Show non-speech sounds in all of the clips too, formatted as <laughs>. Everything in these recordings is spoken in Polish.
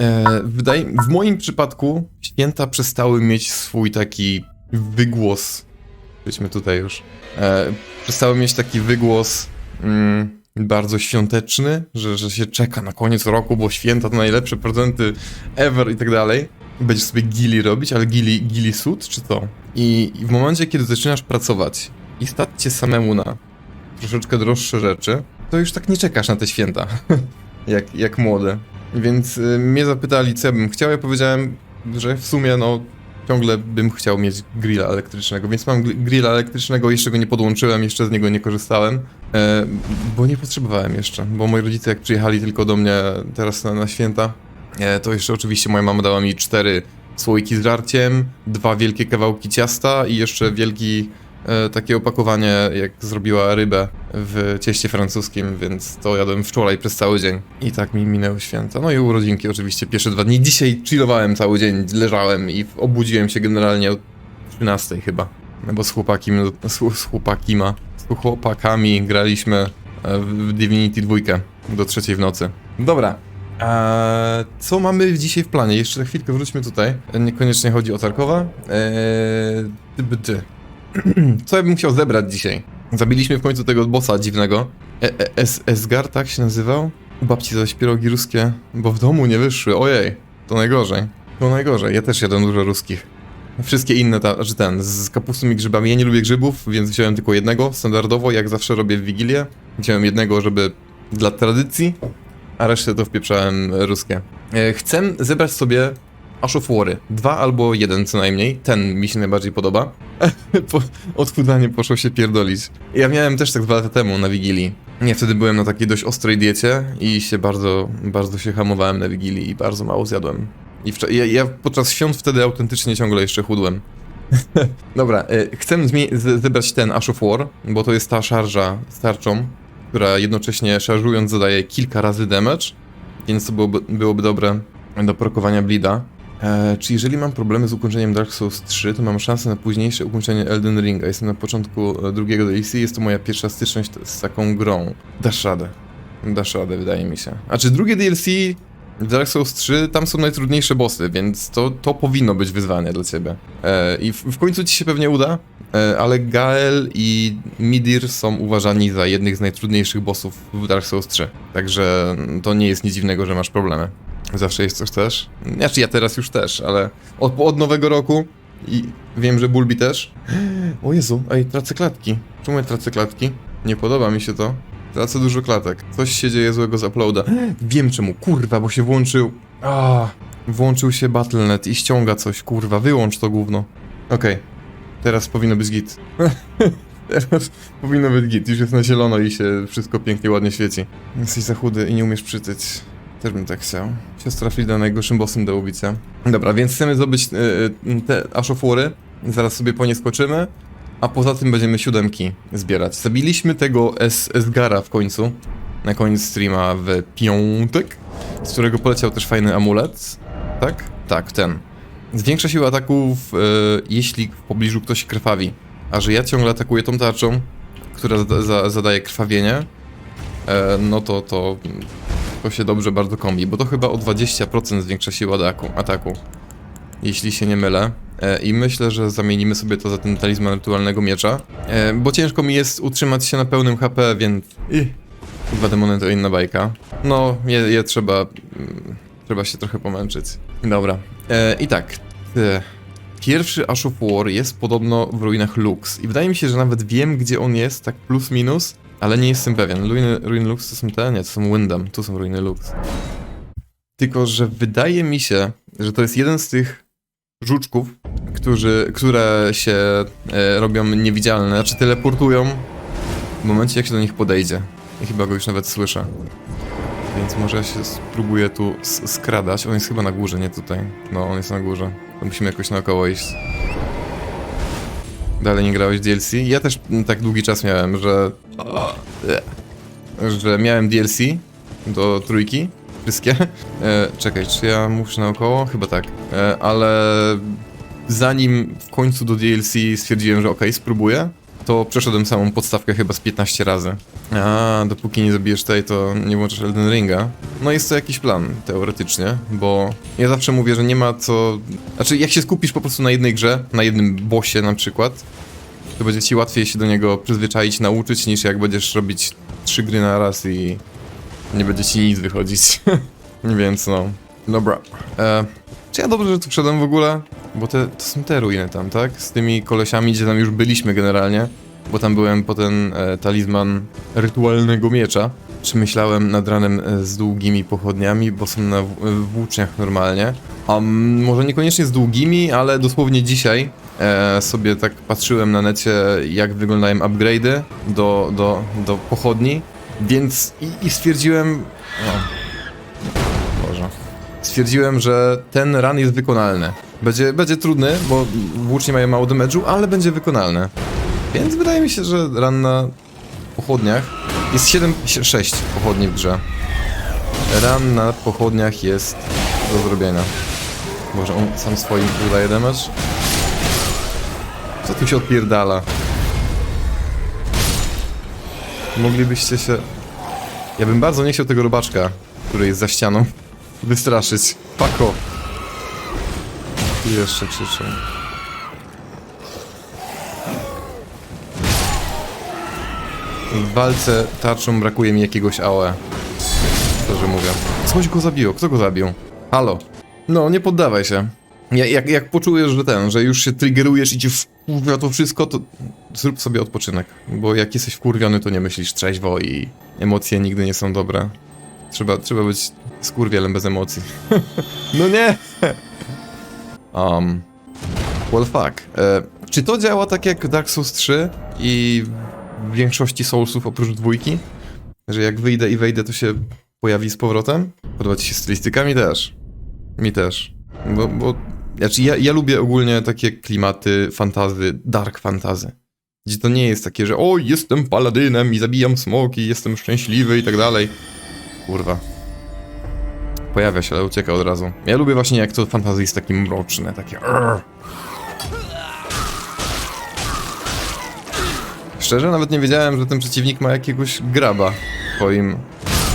E, wydaje, w moim przypadku święta przestały mieć swój taki wygłos. Byliśmy tutaj już. E, przestały mieć taki wygłos mm, bardzo świąteczny, że, że się czeka na koniec roku, bo święta to najlepsze prezenty ever i tak dalej. Będziesz sobie gili robić, ale gili, gili sud czy to? I, I w momencie, kiedy zaczynasz pracować i stać cię samemu na troszeczkę droższe rzeczy, to już tak nie czekasz na te święta, <laughs> jak, jak młode. Więc y, mnie zapytali, co ja bym chciał, ja powiedziałem, że w sumie no ciągle bym chciał mieć grilla elektrycznego, więc mam gr- grilla elektrycznego, jeszcze go nie podłączyłem, jeszcze z niego nie korzystałem, e, bo nie potrzebowałem jeszcze, bo moi rodzice jak przyjechali tylko do mnie teraz na, na święta, e, to jeszcze oczywiście moja mama dała mi cztery słoiki z żarciem, dwa wielkie kawałki ciasta i jeszcze wielki takie opakowanie, jak zrobiła rybę w cieście francuskim, więc to jadłem wczoraj przez cały dzień. I tak mi minęły święta. No i urodzinki oczywiście, pierwsze dwa dni. Dzisiaj chillowałem cały dzień, leżałem i obudziłem się generalnie o 13 chyba. No bo z chłopakiem, z, z chłopakima, z chłopakami graliśmy e, w Divinity 2 do trzeciej w nocy. Dobra. A co mamy dzisiaj w planie? Jeszcze na chwilkę wróćmy tutaj. Niekoniecznie chodzi o Tarkowa. Eee. <clears throat> Co ja bym chciał zebrać dzisiaj? Zabiliśmy w końcu tego bossa dziwnego. E, e, es, Esgar, tak się nazywał? U babci zaś pierogi ruskie, bo w domu nie wyszły. Ojej, to najgorzej. To najgorzej. Ja też jadłem dużo ruskich. Wszystkie inne, ta, że ten, z kapustą i grzybami. Ja nie lubię grzybów, więc wziąłem tylko jednego, standardowo, jak zawsze robię w Wigilię. Wziąłem jednego, żeby dla tradycji, a resztę to wpieprzałem ruskie. E, chcę zebrać sobie Ash of. Dwa albo jeden co najmniej. Ten mi się najbardziej podoba. <laughs> po, odchudzanie poszło się pierdolić. Ja miałem też tak dwa lata temu na Wigilii. Nie, wtedy byłem na takiej dość ostrej diecie i się bardzo, bardzo się hamowałem na Wigilii i bardzo mało zjadłem. I ja, ja podczas świąt wtedy autentycznie ciągle jeszcze chudłem. <laughs> Dobra, y, chcę zebrać ten Ash of War, bo to jest ta szarża z tarczą, która jednocześnie szarżując zadaje kilka razy damage, więc to byłoby, byłoby dobre do prokowania bleeda. E, czy jeżeli mam problemy z ukończeniem Dark Souls 3, to mam szansę na późniejsze ukończenie Elden Ringa. Jestem na początku e, drugiego DLC, jest to moja pierwsza styczność z taką grą. Dasz radę. Dasz radę, wydaje mi się. A czy drugie DLC w Dark Souls 3, tam są najtrudniejsze bossy, więc to, to powinno być wyzwanie dla ciebie. E, I w, w końcu ci się pewnie uda, e, ale Gael i Midir są uważani za jednych z najtrudniejszych bossów w Dark Souls 3. Także to nie jest nic dziwnego, że masz problemy. Zawsze jest coś też. Znaczy ja teraz już też, ale od, od nowego roku i wiem, że Bulbi też. <gasps> O Jezu, ej, tracę klatki. Czemu ja tracę klatki? Nie podoba mi się to. Tracę dużo klatek. Coś się dzieje złego z uploada. <gasps> Wiem czemu, kurwa, bo się włączył... A, włączył się Battle.net i ściąga coś, kurwa, wyłącz to gówno. Okej, teraz powinno być git. <laughs> teraz powinno być git, już jest na zielono i się wszystko pięknie, ładnie świeci. Jesteś za chudy i nie umiesz przytyć. Też bym tak chciał. Siostra Frida najgorszym bossem do ubicia. Dobra, więc chcemy zdobyć y, te Ash of War-y. Zaraz sobie po nie skoczymy. A poza tym będziemy siódemki zbierać. Zabiliśmy tego Es Esgara w końcu. Na koniec streama w piątek. Z którego poleciał też fajny amulet. Tak? Tak, ten. Zwiększa siłę ataków, y, jeśli w pobliżu ktoś krwawi. A że ja ciągle atakuję tą tarczą, która za zadaje krwawienie, e, no to, to to się dobrze bardzo kombi, bo to chyba o 20% zwiększa siłę ataku, ataku jeśli się nie mylę. E, I myślę, że zamienimy sobie to za ten talizman rytualnego miecza, e, bo ciężko mi jest utrzymać się na pełnym HP, więc... Dwa demony to inna bajka. No, je, je trzeba... mm, Trzeba się trochę pomęczyć. Dobra. E, I tak. e, Pierwszy Ash of War jest podobno w ruinach Lux. I wydaje mi się, że nawet wiem, gdzie on jest, tak plus minus, ale nie jestem pewien. Ruiny, ruiny Lux to są te? Nie, to są Windham. Tu są ruiny Lux. Tylko, że wydaje mi się, że to jest jeden z tych żuczków, którzy, które się e, robią niewidzialne, znaczy teleportują w momencie, jak się do nich podejdzie. I chyba go już nawet słyszę. Więc może ja się spróbuję tu skradać. On jest chyba na górze, nie tutaj. No, on jest na górze. To musimy jakoś naokoło iść. Dalej nie grałeś DLC? Ja też tak długi czas miałem, że... Że miałem DLC do trójki, wszystkie. E, czekaj, czy ja muszę naokoło? Chyba tak. E, ale zanim w końcu do DLC stwierdziłem, że okej, spróbuję, to przeszedłem samą podstawkę chyba z 15 razy. A, dopóki nie zabijesz tej, to nie włączysz Elden Ringa. No jest to jakiś plan, teoretycznie, bo ja zawsze mówię, że nie ma co... Znaczy, jak się skupisz po prostu na jednej grze, na jednym bossie na przykład, to będzie ci łatwiej się do niego przyzwyczaić, nauczyć, niż jak będziesz robić trzy gry na raz i nie będzie ci nic wychodzić. <laughs> Więc no. Dobra. E, czy ja dobrze, że tu wszedłem w ogóle? Bo te, to są te ruiny tam, tak? Z tymi kolesiami, gdzie tam już byliśmy generalnie. Bo tam byłem po ten e, talizman rytualnego miecza. Przemyślałem nad ranem e, z długimi pochodniami, bo są na w- włóczniach normalnie. A może niekoniecznie z długimi, ale dosłownie dzisiaj e, sobie tak patrzyłem na necie, jak wyglądają upgrade'y do, do, do pochodni. Więc i, i stwierdziłem... O, Boże. Stwierdziłem, że ten run jest wykonalny. Będzie, będzie trudny, bo włócznie mają mało damage'u, ale będzie wykonalny. Więc wydaje mi się, że run na pochodniach jest 7, 6 pochodni w grze. Run na pochodniach jest do zrobienia. Boże, on sam swoim udaje damage? Co tu się odpierdala? Moglibyście się... Ja bym bardzo nie chciał tego robaczka, który jest za ścianą, <laughs> wystraszyć. Pako! Jeszcze krzyczą. W walce tarczą brakuje mi jakiegoś AOE. Szczerze mówię. Coś go zabiło. Kto go zabił? Halo. No, nie poddawaj się. Ja- Jak, jak poczujesz, że ten, że już się triggerujesz i ci wkurwia to wszystko, to zrób sobie odpoczynek. Bo jak jesteś wkurwiony, to nie myślisz trzeźwo i emocje nigdy nie są dobre. Trzeba, trzeba być skurwielem bez emocji. <laughs> no nie! Um. Well fuck. E, czy to działa tak jak Dark Souls 3 i w większości Soulsów oprócz dwójki? Że jak wyjdę i wejdę, to się pojawi z powrotem? Podoba ci się stylistykami też. Mi też. Bo, bo znaczy ja, ja lubię ogólnie takie klimaty fantazy, dark fantazy. Gdzie to nie jest takie, że o, jestem paladynem i zabijam smoki, jestem szczęśliwy i tak dalej. Kurwa. Pojawia się, ale ucieka od razu. Ja lubię właśnie jak to fantazy jest takie mroczne, takie "Arr". Szczerze, nawet nie wiedziałem, że ten przeciwnik ma jakiegoś graba w swoim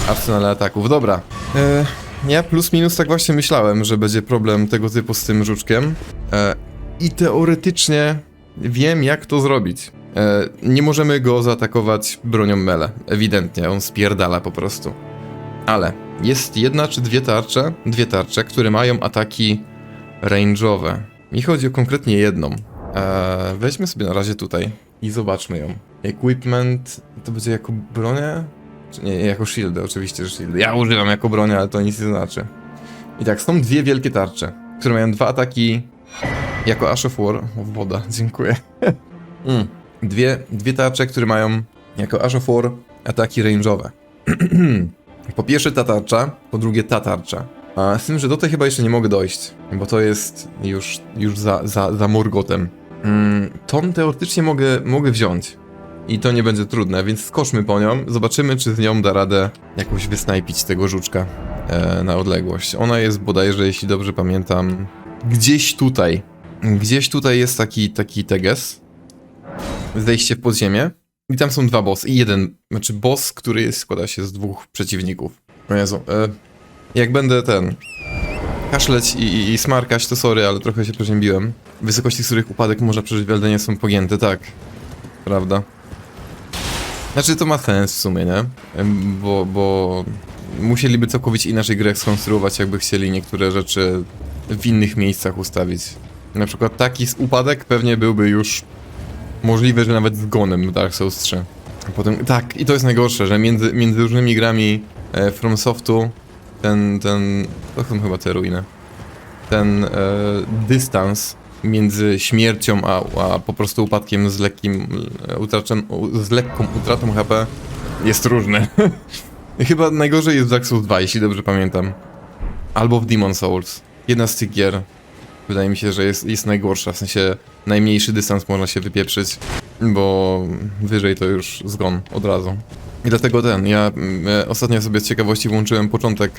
arsenale ataków. Dobra. E, ja plus minus tak właśnie myślałem, że będzie problem tego typu z tym żuczkiem. E, I teoretycznie wiem, jak to zrobić. E, nie możemy go zaatakować bronią mele. Ewidentnie, on spierdala po prostu. Ale jest jedna czy dwie tarcze, dwie tarcze, które mają ataki range'owe. Mi chodzi o konkretnie jedną. Eee, weźmy sobie na razie tutaj i zobaczmy ją. Equipment to będzie jako bronię? Czy nie, jako shieldy, oczywiście, że shieldy. Ja używam jako bronię, ale to nic nie znaczy. I tak, są dwie wielkie tarcze, które mają dwa ataki jako Ash of War. O, woda, <laughs> dziękuję. mm. dwie, dwie tarcze, które mają jako Ash of War ataki range'owe. <clears throat> Po pierwsze ta tarcza, po drugie ta tarcza. A z tym, że do tej chyba jeszcze nie mogę dojść, bo to jest już, już za, za, za Morgotem. Mm, tą teoretycznie mogę, mogę wziąć. I to nie będzie trudne, więc skoczmy po nią, zobaczymy czy z nią da radę jakoś wysnajpić tego żuczka e, na odległość. Ona jest bodajże, jeśli dobrze pamiętam, gdzieś tutaj. Gdzieś tutaj jest taki, taki teges. Zejście w podziemie. I tam są dwa bossy. I jeden, znaczy boss, który składa się z dwóch przeciwników. O Jezu, e, jak będę ten... Kaszleć i, i, i smarkać, to sorry, ale trochę się przeziębiłem. Wysokości, z których upadek można przeżyć w Eldenie są pogięte, tak. Prawda. Znaczy to ma sens w sumie, nie? Bo, bo musieliby całkowicie inaczej grę skonstruować, jakby chcieli niektóre rzeczy w innych miejscach ustawić. Na przykład taki upadek pewnie byłby już możliwe, że nawet zgonem w Dark Souls 3. A potem, tak, i to jest najgorsze, że między, między różnymi grami e, ten, ten, to są chyba te ruiny, ten e, dystans między śmiercią a, a po prostu upadkiem z lekkim, e, utraczem, z lekką utratą HP jest różny. <laughs> chyba najgorzej jest w Dark Souls 2, jeśli dobrze pamiętam. Albo w Demon Souls. Jedna z tych gier. Wydaje mi się, że jest, jest najgorsza, w sensie najmniejszy dystans można się wypieprzyć, bo wyżej to już zgon od razu. I dlatego ten, ja mm, e, ostatnio sobie z ciekawości włączyłem początek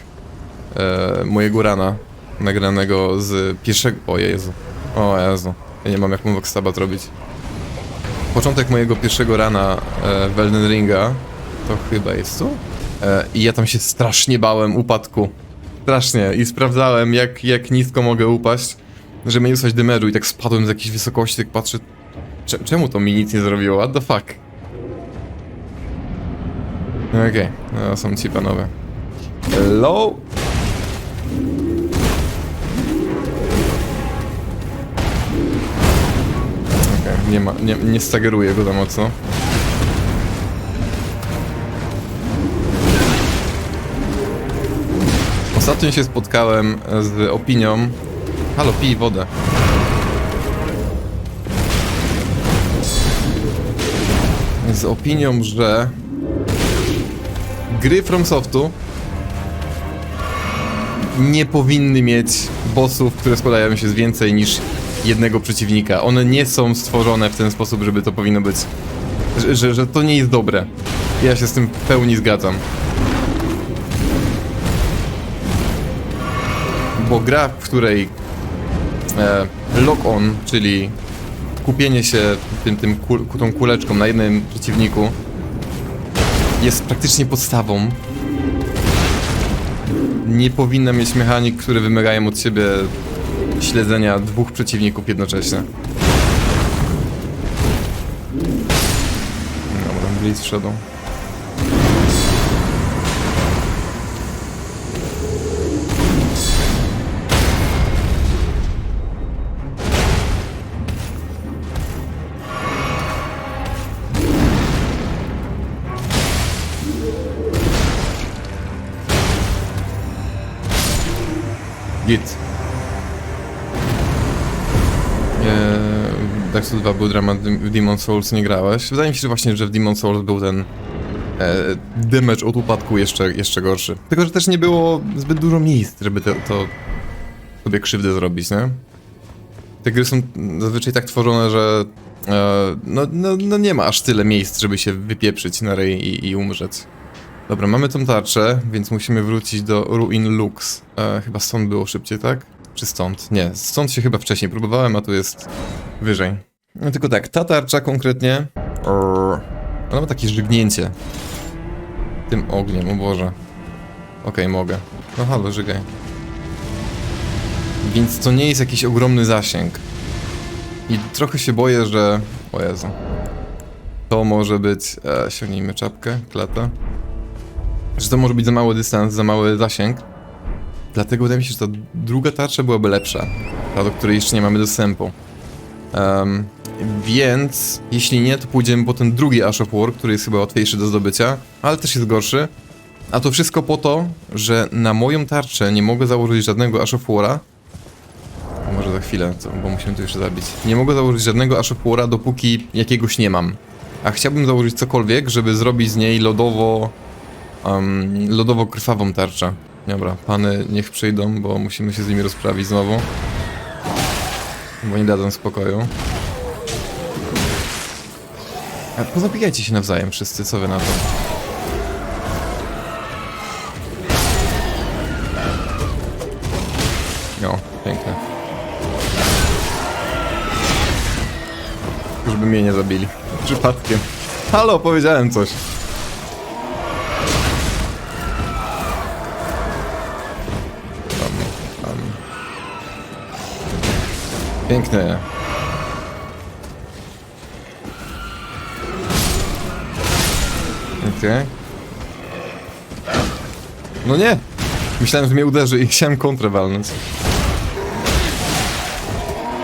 e, mojego rana, nagranego z pierwszego... O Jezu, o Jezu, ja nie mam jak mu Voxtabat robić. początek mojego pierwszego rana e, w Elden Ringa, to chyba jest tu? E, I ja tam się strasznie bałem upadku. Strasznie. I sprawdzałem, jak, jak nisko mogę upaść, żeby nie dostać damage'u i tak spadłem z jakiejś wysokości, tak patrzę, cze- czemu to mi nic nie zrobiło? What the fuck? Okej, no, są ci panowie. Hello? Okej, nie ma, nie, nie stageruję go za mocno. Ostatnio się spotkałem z opinią... Halo, pij wodę. Z opinią, że gry FromSoftu nie powinny mieć bossów, które składają się z więcej niż jednego przeciwnika. One nie są stworzone w ten sposób, żeby to powinno być. Że, że, że to nie jest dobre. Ja się z tym w pełni zgadzam. Bo gra, w której lock-on, czyli kupienie się tym, tym kul, tą kuleczką na jednym przeciwniku jest praktycznie podstawą. Nie powinna mieć mechanik, które wymagają od siebie śledzenia dwóch przeciwników jednocześnie. Dobra, Blitz wszedł. Git. Eee, Dark Souls 2 był dramat, w Demon Souls nie grałeś. Wydaje mi się że właśnie, że w Demon Souls był ten e, damage od upadku jeszcze, jeszcze gorszy. Tylko, że też nie było zbyt dużo miejsc, żeby to, to sobie krzywdę zrobić, nie? Te gry są zazwyczaj tak tworzone, że e, no, no, no nie ma aż tyle miejsc, żeby się wypieprzyć na rej i, i umrzeć. Dobra, mamy tą tarczę, więc musimy wrócić do Ruin Lux. E, chyba stąd było szybciej, tak? Czy stąd? Nie, stąd się chyba wcześniej próbowałem, a tu jest wyżej. No tylko tak, ta tarcza konkretnie... Orr, ona ma takie żygnięcie. Tym ogniem, o Boże. Okej, mogę. No halo, żygaj. Więc to nie jest jakiś ogromny zasięg. I trochę się boję, że... O Jezu. To może być... E, ściągnijmy czapkę, klatę że to może być za mały dystans, za mały zasięg. Dlatego wydaje mi się, że ta druga tarcza byłaby lepsza. Ta, do której jeszcze nie mamy dostępu. Em, więc jeśli nie, to pójdziemy po ten drugi Ash of War, który jest chyba łatwiejszy do zdobycia, ale też jest gorszy. A to wszystko po to, że na moją tarczę nie mogę założyć żadnego Ash of War'a. Może za chwilę, co, bo musimy to jeszcze zabić. Nie mogę założyć żadnego Ash of War'a, dopóki jakiegoś nie mam. A chciałbym założyć cokolwiek, żeby zrobić z niej lodowo um, lodowo-krwawą tarczę. Dobra, pany niech przyjdą, bo musimy się z nimi rozprawić znowu. Bo nie dadzą spokoju. Pozabijajcie się nawzajem wszyscy, co wy na to? No, piękne. Żeby mnie nie zabili. Przypadkiem. Halo, powiedziałem coś. Piękne. Okej. No nie! Myślałem, że mnie uderzy i chciałem kontrę walnąć.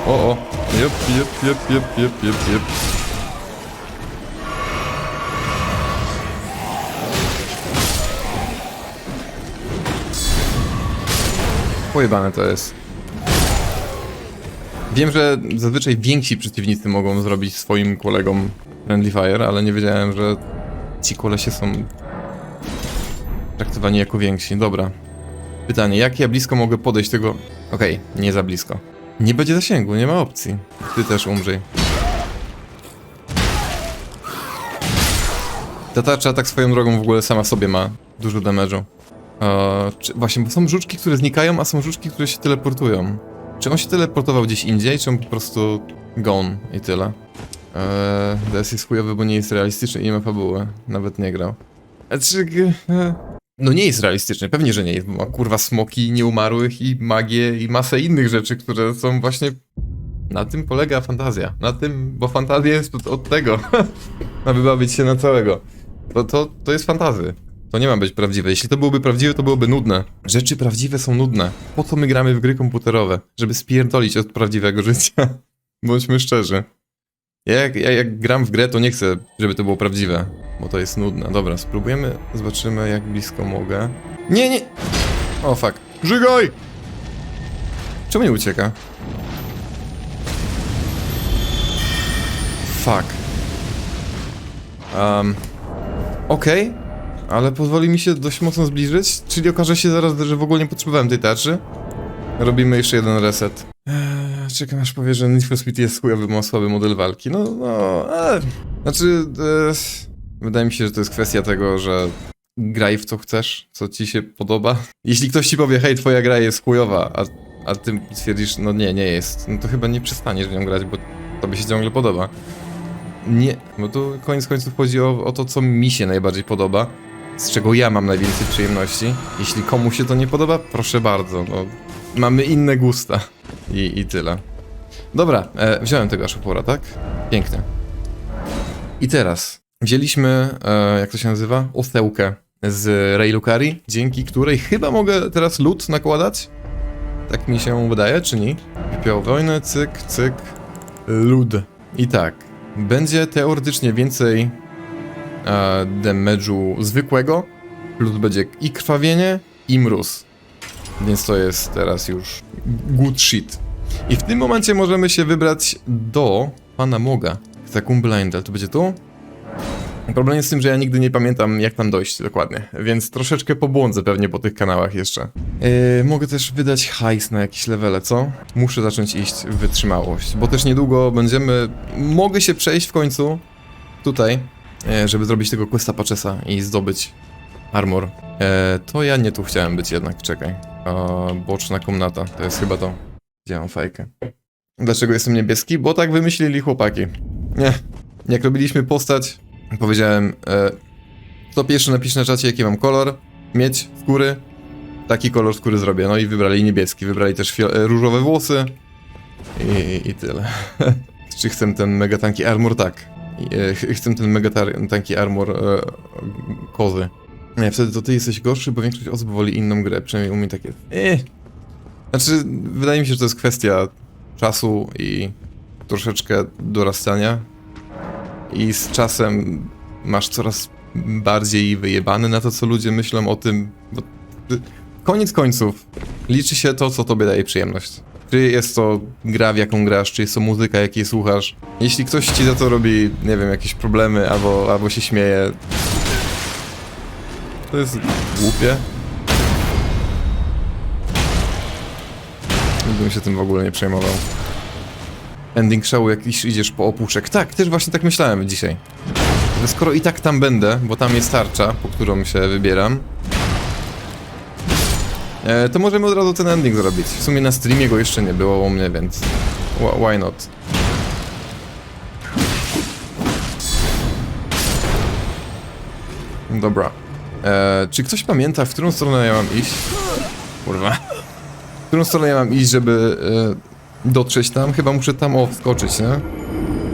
O, o. Jep, jep, jep, jep, jep, jep, jep. Pojebane to jest. Wiem, że zazwyczaj więksi przeciwnicy mogą zrobić swoim kolegom Friendly Fire, ale nie wiedziałem, że ci kolesie są traktowani jako więksi. Dobra. Pytanie, jak ja blisko mogę podejść tego... Okej, nie za blisko. Nie będzie zasięgu, nie ma opcji. Ty też umrzyj. Ta tarcza tak swoją drogą w ogóle sama sobie ma dużo damage'u. Eee, czy, właśnie, bo są żuczki, które znikają, a są żuczki, które się teleportują. Czy on się teleportował gdzieś indziej, czy on po prostu gone i tyle? Eee, DS jest chujowy, bo nie jest realistyczny i nie ma fabuły. Nawet nie grał. Znaczy, no nie jest realistyczny, pewnie, że nie jest, bo ma kurwa smoki nieumarłych i magię i masę innych rzeczy, które są właśnie... Na tym polega fantazja. Na tym, bo fantazja jest od, od tego. <laughs> ma wybawić się na całego. To, to, to jest fantazy. To nie ma być prawdziwe. Jeśli to byłoby prawdziwe, to byłoby nudne. Rzeczy prawdziwe są nudne. Po co my gramy w gry komputerowe? Żeby spierdolić od prawdziwego życia. <laughs> Bądźmy szczerzy. Ja jak, ja jak gram w grę, to nie chcę, żeby to było prawdziwe, bo to jest nudne. Dobra, spróbujemy, zobaczymy jak blisko mogę. Nie, nie! O, fuck. Żygaj! Czemu nie ucieka? Fuck. Um, Okej, ale pozwoli mi się dość mocno zbliżyć, czyli okaże się zaraz, że w ogóle nie potrzebowałem tej tarczy. Robimy jeszcze jeden reset. Eee, czekam aż powie, że Need for Speed jest chujowy, ma słaby model walki. No, no, e, znaczy, e, wydaje mi się, że to jest kwestia tego, że graj w co chcesz, co ci się podoba. Jeśli ktoś ci powie, hej, twoja gra jest chujowa, a, a ty stwierdzisz, no nie, nie jest, no to chyba nie przestaniesz w nią grać, bo tobie się ciągle podoba. Nie, bo tu koniec końców chodzi o, o to, co mi się najbardziej podoba, z czego ja mam najwięcej przyjemności. Jeśli komuś się to nie podoba, proszę bardzo, no, mamy inne gusta. I, i tyle. Dobra, e, wziąłem tego Ashopora, tak? Pięknie. I teraz wzięliśmy, e, jak to się nazywa? Osełkę z Railukari, dzięki której chyba mogę teraz lód nakładać. Tak mi się wydaje, czy nie? Wypiał wojnę, cyk, cyk, lód. I tak, będzie teoretycznie więcej e, damage'u zwykłego, plus będzie i krwawienie, i mróz. Więc to jest teraz już good shit. I w tym momencie możemy się wybrać do pana Moga. Takum Blindel, to będzie tu? Problem jest z tym, że ja nigdy nie pamiętam jak tam dojść dokładnie, więc troszeczkę pobłądzę pewnie po tych kanałach jeszcze. Yy, mogę też wydać hajs na jakieś levele, co? Muszę zacząć iść w wytrzymałość, bo też niedługo będziemy... Mogę się przejść w końcu tutaj, żeby zrobić tego questa Pachesa i zdobyć armor. E, to ja nie tu chciałem być jednak, czekaj. E, boczna komnata, to jest chyba to. Gdzie mam fajkę? Dlaczego jestem niebieski? Bo tak wymyślili chłopaki. Nie. Jak robiliśmy postać, powiedziałem, e, kto pierwszy napisze na czacie, jaki mam kolor, mieć skóry, taki kolor skóry zrobię. No i wybrali niebieski, wybrali też e, różowe włosy i, i tyle. <laughs> Czy chcę ten mega tanki armor? Tak. I, e, ch- chcę ten mega tanki armor e, kozy. Nie, wtedy to ty jesteś gorszy, bo większość osób woli inną grę, przynajmniej u mnie tak jest. Eh. Znaczy, wydaje mi się, że to jest kwestia czasu i troszeczkę dorastania. I z czasem masz coraz bardziej wyjebany na to, co ludzie myślą o tym. Bo koniec końców liczy się to, co tobie daje przyjemność. Czy jest to gra, w jaką grasz, czy jest to muzyka, jakiej słuchasz. Jeśli ktoś ci za to robi, nie wiem, jakieś problemy albo, albo się śmieje, to jest głupie. Bym się tym w ogóle nie przejmował. Ending showu, jak iż- idziesz po opuszek. Tak, też właśnie tak myślałem dzisiaj. Że skoro i tak tam będę, bo tam jest tarcza, po którą się wybieram, e, to możemy od razu ten ending zrobić. W sumie na streamie go jeszcze nie było u mnie, więc wh- why not? Dobra. E, czy ktoś pamięta, w którą stronę ja mam iść? Kurwa. W którą stronę ja mam iść, żeby e, dotrzeć tam? Chyba muszę tam o, wskoczyć, nie?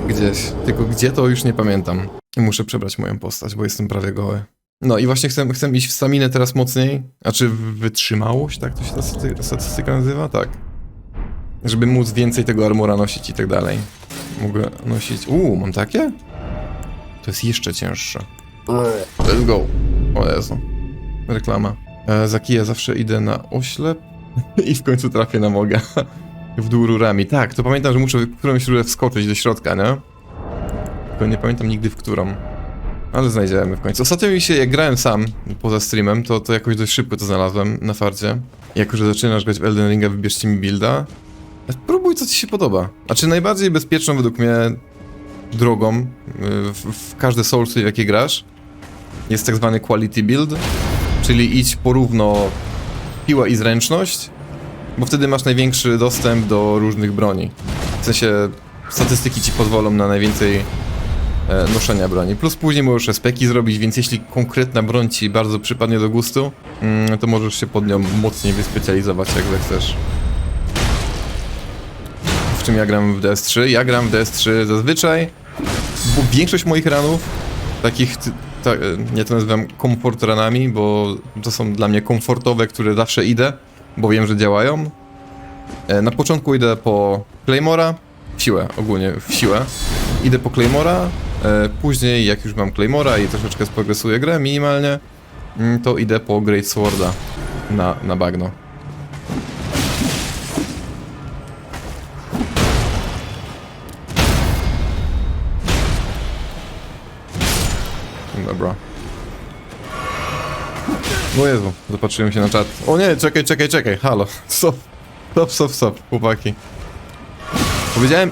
Gdzieś. Tylko gdzie to już nie pamiętam. Muszę przebrać moją postać, bo jestem prawie goły. No i właśnie chcę, chcę iść w staminę teraz mocniej. A czy wytrzymałość, tak to się ta staty- statystyka nazywa? Tak. Żeby móc więcej tego armora nosić i tak dalej. Mogę nosić... Uuu, mam takie? To jest jeszcze cięższe. Let's go. O Jezu. Reklama. E, za kija zawsze idę na oślep <laughs> i w końcu trafię na moga. <laughs> w dół rurami. Tak, to pamiętam, że muszę w którąś rurę wskoczyć do środka, nie? Tylko nie pamiętam nigdy w którą. Ale znajdziemy w końcu. Ostatnio mi się, jak grałem sam, poza streamem, to, to jakoś dość szybko to znalazłem na farcie. Jako, że zaczynasz grać w Elden Ringa, wybierzcie mi builda. Próbuj, co ci się podoba. Znaczy, najbardziej bezpieczną według mnie drogą y, w, w każde Soulsy, w jakie grasz, jest tak zwany quality build, czyli idź porówno siła i zręczność, bo wtedy masz największy dostęp do różnych broni. W sensie statystyki ci pozwolą na najwięcej e, noszenia broni. Plus później możesz speki zrobić, więc jeśli konkretna broń ci bardzo przypadnie do gustu, mm, to możesz się pod nią mocniej wyspecjalizować, jak zechcesz. W czym ja gram w DS3? Ja gram w DS3 zazwyczaj, bo większość moich ranów, takich, ta, e, ja to nazywam komfort ranami, bo to są dla mnie komfortowe, które zawsze idę, bo wiem, że działają. E, Na początku idę po Claymora, w siłę, ogólnie w siłę. Idę po Claymora, e, później jak już mam Claymora i troszeczkę sprogresuję grę minimalnie, mm, to idę po Great Sworda na, na bagno. Dobra. O Jezu, zapatrzyłem się na czat. O nie, czekaj, czekaj, czekaj, halo. <laughs> Stop, stop, stop, stop, chłopaki. Powiedziałem...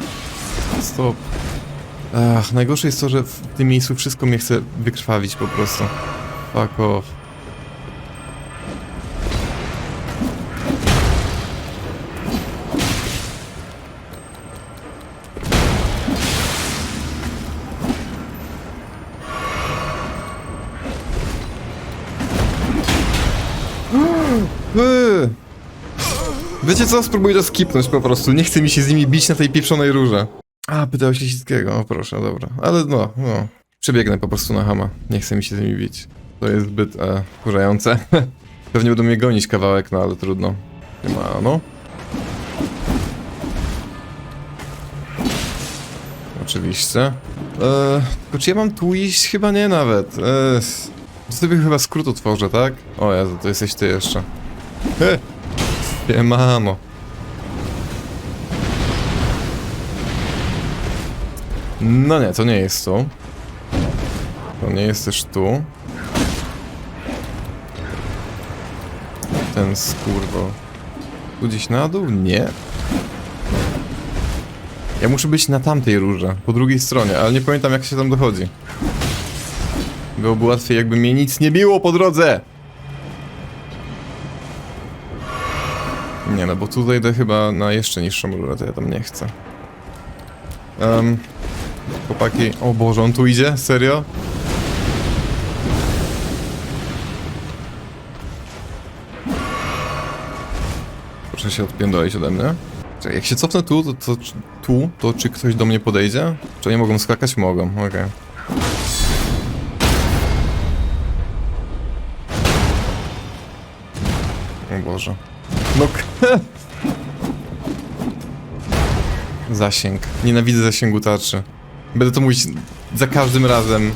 Stop. Ach, najgorsze jest to, że w tym miejscu wszystko mnie chce wykrwawić po prostu. Fuck off. Eee. Wiecie co? Spróbuję to skipnąć po prostu. Nie chce mi się z nimi bić na tej pieprzonej rurze. A, pytałeś Lisickiego. O proszę, dobra. Ale no, no. Przebiegnę po prostu na hama. Nie chce mi się z nimi bić. To jest zbyt e, wkurzające. <laughs> Pewnie będą mnie gonić kawałek, no ale trudno. Nie ma, no. Oczywiście. E, czy ja mam tu iść? Chyba nie nawet. E, to sobie chyba skrót otworzę, tak? O Jezu, to jesteś ty jeszcze. He! Siemano. No nie, to nie jest tu. To nie jest też tu. Ten skurwo. Tu gdzieś na dół? Nie. Ja muszę być na tamtej rurze, po drugiej stronie, ale nie pamiętam jak się tam dochodzi. Byłoby łatwiej jakby mnie nic nie biło po drodze! Nie no, bo tutaj idę chyba na jeszcze niższą rurę, to ja tam nie chcę. Um, chłopaki, o Boże, on tu idzie? Serio? Proszę się odpiędować ode mnie. Czekaj, jak się cofnę tu, to, to tu, to czy ktoś do mnie podejdzie? Czy oni mogą skakać? Mogą, okej. O Boże. No <laughs> Zasięg. Nienawidzę zasięgu tarczy. Będę to mówić za każdym razem,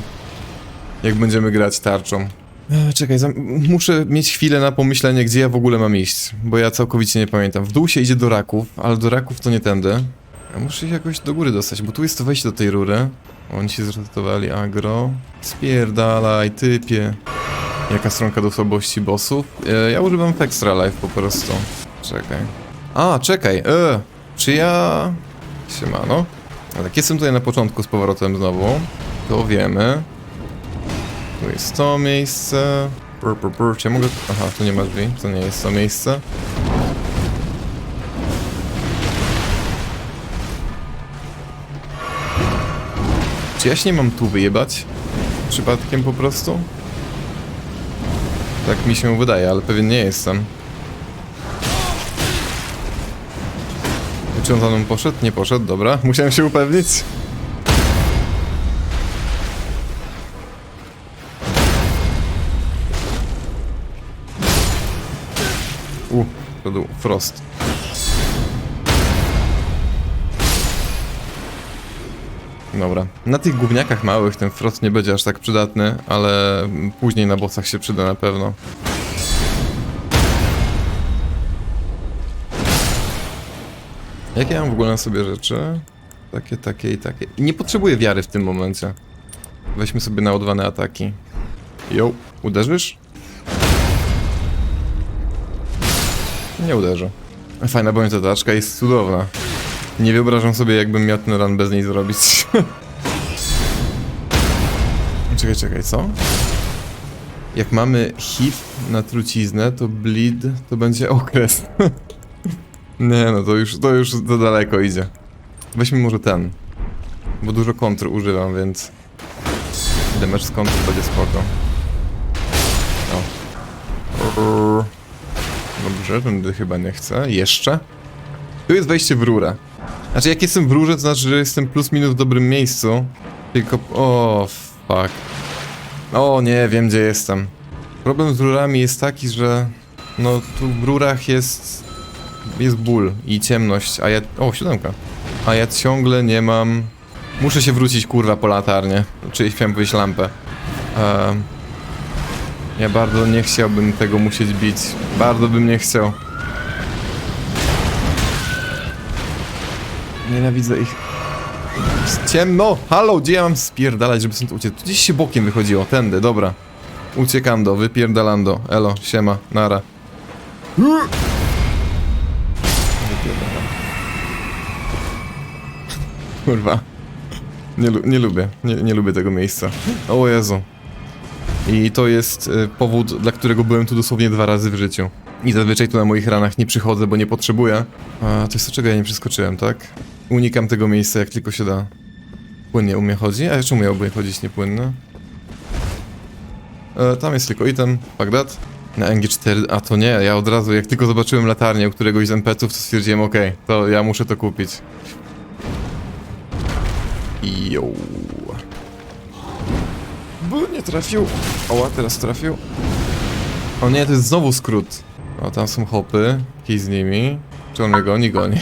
jak będziemy grać tarczą. E, czekaj, muszę mieć chwilę na pomyślenie, gdzie ja w ogóle mam iść, bo ja całkowicie nie pamiętam. W dół się idzie do raków, ale do raków to nie tędy. Ja muszę ich jakoś do góry dostać, bo tu jest to wejście do tej rury. Oni się zresetowali agro. Spierdalaj, typie. Jaka stronka do słabości bossów? E, ja używam w Extra Life po prostu. Czekaj. A, czekaj, e, czy ja... Siemano. A tak, jestem tutaj na początku z powrotem znowu. To wiemy. Tu jest to miejsce. Brr, brr, brr. Czy ja mogę... Aha, tu nie ma drzwi. To nie jest to miejsce. Czy ja się nie mam tu wyjebać? Przypadkiem po prostu? Tak mi się wydaje, ale pewien nie jestem. Czy on za mną poszedł? Nie poszedł, dobra. Musiałem się upewnić. U, to był Frost. Dobra. Na tych gówniakach małych ten Frost nie będzie aż tak przydatny, ale później na bossach się przyda na pewno. Jakie ja mam w ogóle na sobie rzeczy? Takie, takie i takie. I nie potrzebuję wiary w tym momencie. Weźmy sobie naładowane ataki. Jo, uderzysz? Nie uderzę. Fajna bądź ta taczka jest cudowna. Nie wyobrażam sobie, jakbym miał ten run bez niej zrobić. <laughs> czekaj, czekaj, co? Jak mamy hit na truciznę, to bleed to będzie okres. <laughs> Nie no, to już, to już za daleko idzie. Weźmy może ten. Bo dużo kontr używam, więc... damage skąd to będzie spoko. O. Brrr. Dobrze, tędy chyba nie chcę. Jeszcze? Tu jest wejście w rurę. Znaczy, jak jestem w rurze, to znaczy, że jestem plus minus w dobrym miejscu. Tylko... O, fuck. O, nie, wiem gdzie jestem. Problem z rurami jest taki, że... No, tu w rurach jest... Jest ból i ciemność, a ja... O, siódemka. A ja ciągle nie mam... Muszę się wrócić, kurwa, po latarnię. Czyli chciałem wyjść lampę. Ehm... Ja bardzo nie chciałbym tego musieć bić. Bardzo bym nie chciał. Nienawidzę ich. Jest ciemno! Halo, gdzie ja mam spierdalać, żeby stąd uciec? Gdzieś się bokiem wychodziło, tędy, dobra. Uciekando, wypierdalando. Elo, siema, nara. <laughs> Kurwa. Nie, nie lubię, nie, nie lubię tego miejsca. O Jezu. I to jest y, powód, dla którego byłem tu dosłownie dwa razy w życiu. I zazwyczaj tu na moich ranach nie przychodzę, bo nie potrzebuję. A, to jest to, czego ja nie przeskoczyłem, tak? Unikam tego miejsca jak tylko się da. Płynnie u mnie chodzi? A czemu miałby chodzić niepłynnie? E, tam jest tylko item, that. Na NG4, a to nie, ja od razu, jak tylko zobaczyłem latarnię u któregoś z NPC-ów, to stwierdziłem, okej, to ja muszę to kupić. Yo. By nie trafił. Oła, teraz trafił. O nie, to jest znowu skrót. O, tam są hopy. Kij z nimi. Czy on mnie goni? Goni. <laughs>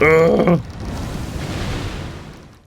<laughs>